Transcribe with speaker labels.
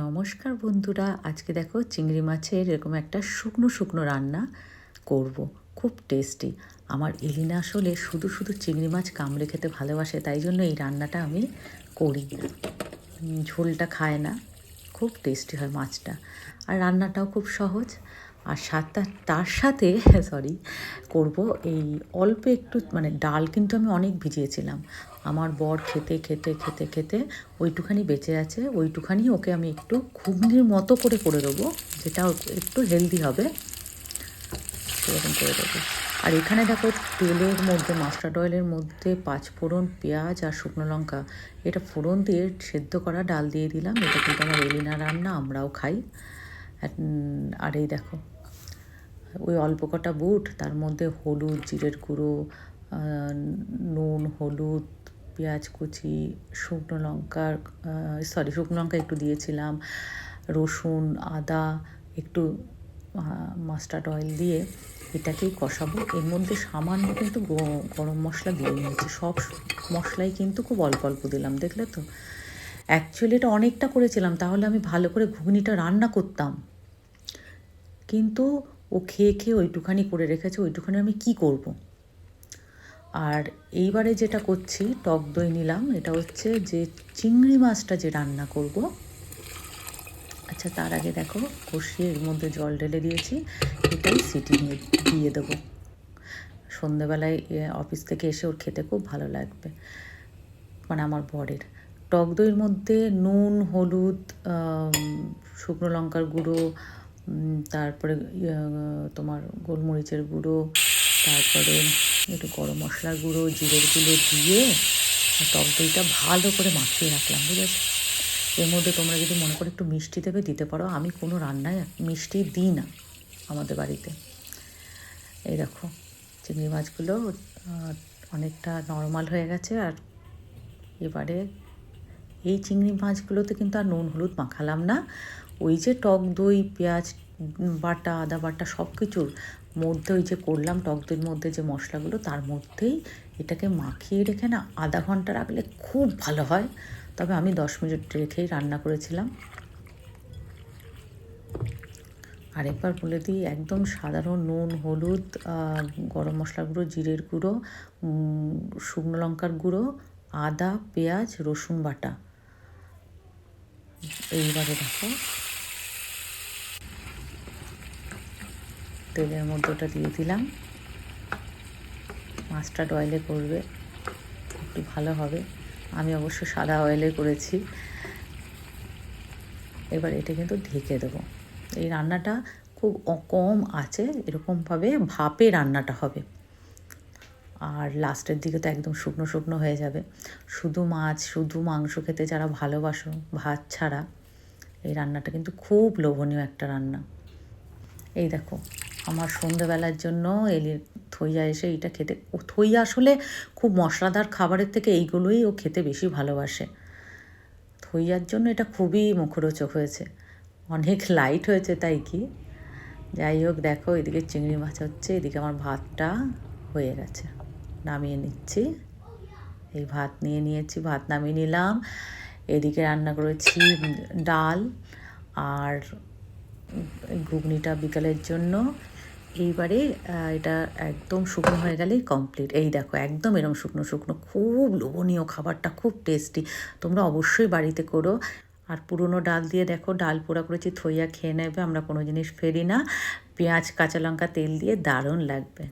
Speaker 1: নমস্কার বন্ধুরা, আজকে দেখো চিংড়ি মাছের এরকম একটা শুকনো শুকনো রান্না করব, খুব টেস্টি আমার এলিনা আসলে শুধু শুধু চিংড়ি মাছ কামড়ে খেতে ভালোবাসে, তাই জন্য এই রান্নাটা আমি করি। ঝোলটা খায় না, খুব টেস্টি হয় মাছটা। আর রান্নাটাও খুব সহজ। আর সাতটা, তার সাথে সরি করব এই অল্প একটু মানে ডাল কিন্তু আমি অনেক ভিজিয়েছিলাম। আমার বর খেতে খেতে খেতে খেতে ওইটুখানি বেঁচে আছে, ওইটুখানি ওকে আমি একটু ঘুগনির মতো করে করে দেবো, যেটা একটু হেলদি হবে। সেরকম করে দেবো। আর এখানে দেখো তেলের মধ্যে মাস্টার্ড অয়েলের মধ্যে, পাঁচ ফোড়ন, পেঁয়াজ আর শুকনো লঙ্কা। এটা ফোড়ন দিয়ে সেদ্ধ করা ডাল দিয়ে দিলাম। এটা কিন্তু আমার এলিনা রান্না, আমরাও খাই। আর এই দেখো ওই অল্প কটা বুট, তার মধ্যে হলুদ, জিরের গুঁড়ো নুন, হলুদ, পেঁয়াজ কুচি, শুকনো লঙ্কার সরি শুকনো লঙ্কা একটু দিয়েছিলাম, রসুন, আদা, একটু মাস্টার্ড অয়েল দিয়ে এটাকেই কষাবো। এর মধ্যে সামান্য কিন্তু গরম মশলা দিয়ে নিয়েছি। সব মশলাই কিন্তু খুব অল্প অল্প দিলাম, দেখলে তো? অ্যাকচুয়ালি এটা অনেকটা করেছিলাম, তাহলে আমি ভালো করে ঘুগনিটা রান্না করতাম। কিন্তু ও খেয়ে খেয়ে ওইটুখানি করে রেখেছে, ওইটুখানি আমি কি করব। আর এইবারে যেটা করছি, টক দই নিলাম, এটা হচ্ছে যে চিংড়ি মাছটা যে রান্না করব। আচ্ছা তার আগে দেখো, কষিয়ে এর মধ্যে জল ঢেলে দিয়েছি, এটাই সিটি নিয়ে দিয়ে দেবো। সন্ধেবেলায় অফিস থেকে এসে ওর খেতে খুব ভালো লাগবে মানে আমার বরের। টক দইয়ের মধ্যে নুন, হলুদ শুকনো লঙ্কার গুঁড়ো তারপরে তোমার গোলমরিচের গুঁড়ো, তারপরে একটু গরম মশলার গুঁড়ো, জিরের গুঁড়ো দিয়ে টক দইটা ভালো করে মাখিয়ে রাখলাম, বুঝেছ? এর মধ্যে তোমরা যদি মনে করো একটু মিষ্টি দেবে, দিতে পারো। আমি কোনো রান্নায় মিষ্টি দিই না আমাদের বাড়িতে। এই দেখো, চিংড়ি মাছগুলো অনেকটা নর্মাল হয়ে গেছে আর এবারে এই চিংড়ি মাছগুলোতে কিন্তু আর নুন, হলুদ মাখালাম না। ওই যে টক দই, পেঁয়াজ, বাটা, আদা বাটা সব কিছুর মধ্যে ওই যে করলাম টক দইয়ের মধ্যে যে মশলাগুলো, তার মধ্যেই এটাকে মাখিয়ে রেখে না আধা ঘণ্টা রাখলে খুব ভালো হয়। তবে আমি দশ মিনিট রেখেই রান্না করেছিলাম। আরেকবার বলে দিই, একদম সাধারণ নুন, হলুদ গরম মশলার গুঁড়ো, জিরের গুঁড়ো শুকনো লঙ্কার গুঁড়ো, আদা, পেঁয়াজ, রসুন বাটা। এইবারে দেখো। তেলের মধ্যে ওটা দিয়ে দিলাম। মাস্টার্ড অয়েলে করবে, একটু ভালো হবে। আমি অবশ্য সাদা অয়েলে করেছি। এবার এটা কিন্তু ঢেকে দেবো। এই রান্নাটা খুব কম আছে, এরকমভাবে ভাপে রান্নাটা হবে। আর লাস্টের দিকে তো একদম শুকনো শুকনো হয়ে যাবে। শুধু মাছ, শুধু মাংস খেতে যারা ভালোবাসো, ভাত ছাড়া, এই রান্নাটা কিন্তু খুব লোভনীয় একটা রান্না। এই দেখো আমার সন্ধেবেলার জন্য এলি থইয়া এসে এইটা খেতে, ও থইয়া আসলে খুব মশলাদার খাবারের থেকে এইগুলোই ও খেতে বেশি ভালোবাসে। থইয়ার জন্য এটা খুবই মুখরোচক হয়েছে। অনেক লাইট হয়েছে তাই কি? যাই হোক, দেখো, এদিকে চিংড়ি মাছ হচ্ছে, এদিকে আমার ভাতটা হয়ে গেছে। নামিয়ে নিচ্ছি। এই ভাত নিয়ে নিয়েছি, ভাত নামিয়ে নিলাম। এদিকে রান্না করেছি ডাল আর ঘুগনিটা বিকালের জন্য। এইবারে এটা একদম শুকনো হয়ে গেলেই কমপ্লিট এই দেখো, একদম এরকম শুকনো শুকনো, খুব লোভনীয় খাবারটা, খুব টেস্টি তোমরা অবশ্যই বাড়িতে করো। আর পুরনো ডাল দিয়ে দেখো, ডাল পোড়া করেছি, থইয়া খেয়ে নেবে, আমরা কোনো জিনিস ফেরি না। পেঁয়াজ, কাঁচা লঙ্কা, তেল দিয়ে দারুণ লাগবে।